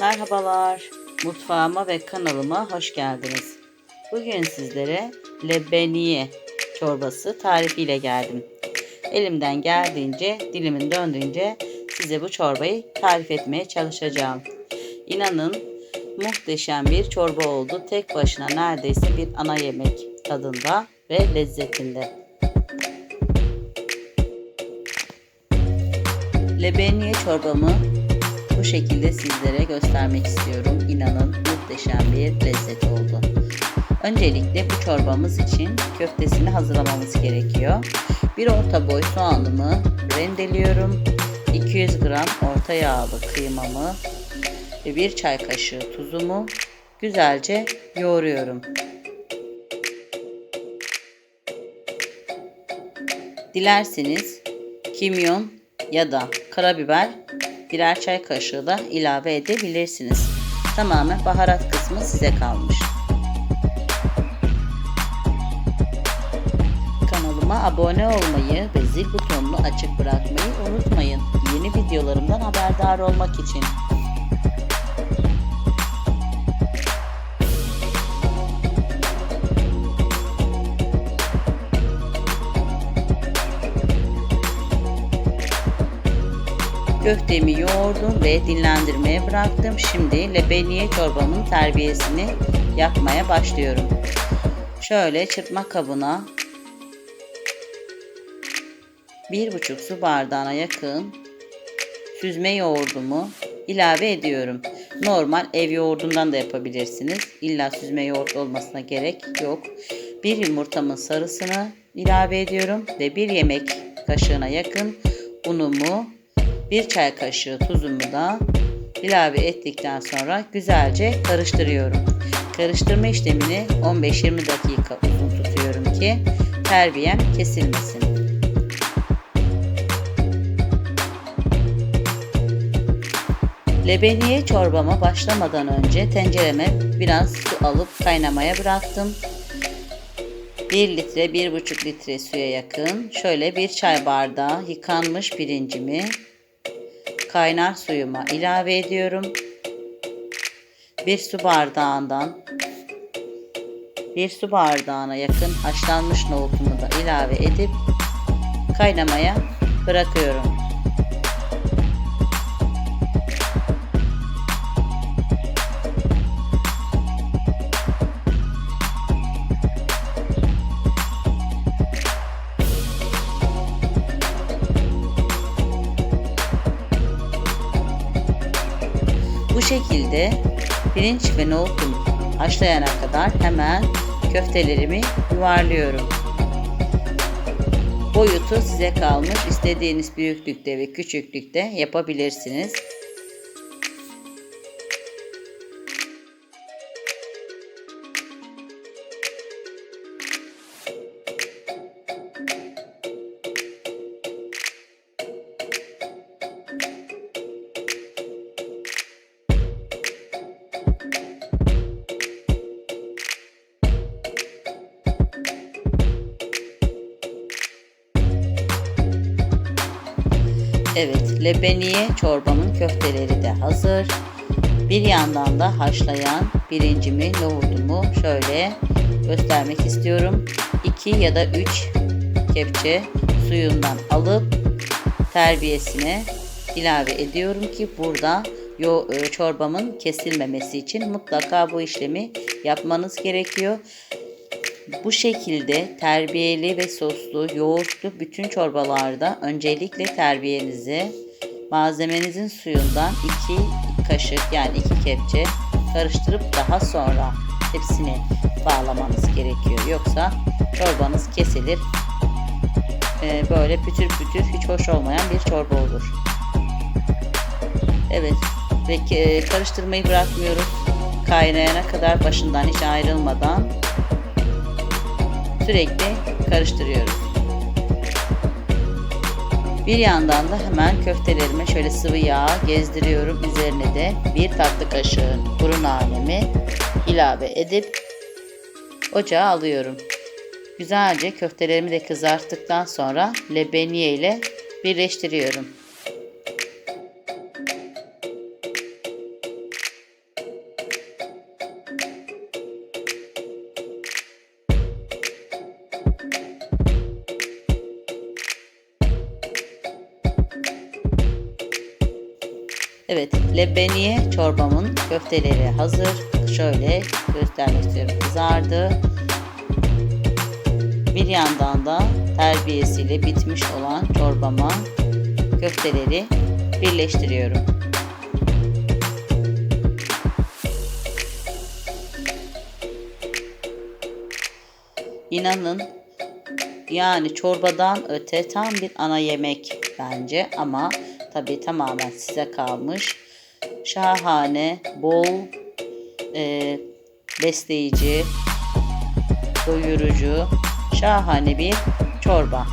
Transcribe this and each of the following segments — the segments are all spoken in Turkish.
Merhabalar, mutfağıma ve kanalıma hoş geldiniz. Bugün sizlere lebeniye çorbası tarifiyle geldim. Elimden geldiğince, dilimin döndüğünce size bu çorbayı tarif etmeye çalışacağım. İnanın muhteşem bir çorba oldu. Tek başına neredeyse bir ana yemek tadında ve lezzetinde. Lebeniye çorbamı bu şekilde sizlere göstermek istiyorum. İnanın muhteşem bir lezzet oldu. Öncelikle bu çorbamız için köftesini hazırlamamız gerekiyor. Bir orta boy soğanımı rendeliyorum. 200 gram orta yağlı kıymamı ve bir çay kaşığı tuzumu güzelce yoğuruyorum. Dilerseniz kimyon ya da karabiber birer çay kaşığı da ilave edebilirsiniz. Tamamen baharat kısmı size kalmış. Kanalıma abone olmayı ve zil butonunu açık bırakmayı unutmayın. Yeni videolarımdan haberdar olmak için. Köftemi yoğurdum ve dinlendirmeye bıraktım. Şimdi lebeniye çorbamın terbiyesini yapmaya başlıyorum. Şöyle çırpma kabına bir buçuk su bardağına yakın süzme yoğurdumu ilave ediyorum. Normal ev yoğurdundan da yapabilirsiniz. İlla süzme yoğurt olmasına gerek yok. Bir yumurtamın sarısını ilave ediyorum ve bir yemek kaşığına yakın unumu bir çay kaşığı tuzumu da ilave ettikten sonra güzelce karıştırıyorum. Karıştırma işlemini 15-20 dakika uzun tutuyorum ki terbiyem kesilmesin. Lebeniye çorbama başlamadan önce tencereme biraz su alıp kaynamaya bıraktım. 1 litre 1,5 litre suya yakın şöyle bir çay bardağı yıkanmış pirincimi kaynar suyuma ilave ediyorum. Bir su bardağından bir su bardağına yakın haşlanmış nohutumu da ilave edip kaynamaya bırakıyorum. Şekilde pirinç ve nohutumu haşlayana kadar hemen köftelerimi yuvarlıyorum. Boyutu size kalmış. İstediğiniz büyüklükte ve küçüklükte yapabilirsiniz. Evet, lebeniye çorbamın köfteleri de hazır. Bir yandan da haşlayan pirincimi, nohudumu şöyle göstermek istiyorum. 2 ya da 3 kepçe suyundan alıp terbiyesine ilave ediyorum ki burada yo, e, çorbamın kesilmemesi için mutlaka bu işlemi yapmanız gerekiyor. Bu şekilde terbiyeli ve soslu, yoğurtlu bütün çorbalarda öncelikle terbiyenizi malzemenizin suyundan 2 kaşık yani 2 kepçe karıştırıp daha sonra hepsini bağlamanız gerekiyor. Yoksa çorbanız kesilir. Ee, böyle pütür pütür hiç hoş olmayan bir çorba olur. Evet ve karıştırmayı bırakmıyoruz. Kaynayana kadar başından hiç ayrılmadan sürekli karıştırıyoruz. Bir yandan da hemen köftelerime şöyle sıvı yağ gezdiriyorum. Üzerine de bir tatlı kaşığı kuru nanemi ilave edip ocağa alıyorum. Güzelce köftelerimi de kızarttıktan sonra lebeniye ile birleştiriyorum. Evet, lebeniye çorbamın köfteleri hazır. Şöyle göstermek istiyorum. Kızardı. Bir yandan da terbiyesiyle bitmiş olan çorbama köfteleri birleştiriyorum. İnanın yani çorbadan öte tam bir ana yemek bence ama tabii tamamen size kalmış. Şahane, bol, e, besleyici, doyurucu, şahane bir çorba.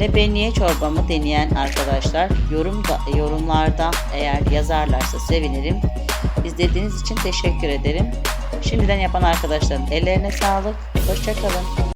Lebeniye çorbamı deneyen arkadaşlar yorum da, yorumlarda eğer yazarlarsa sevinirim. İzlediğiniz için teşekkür ederim. Şimdiden yapan arkadaşların ellerine sağlık. Hoşçakalın.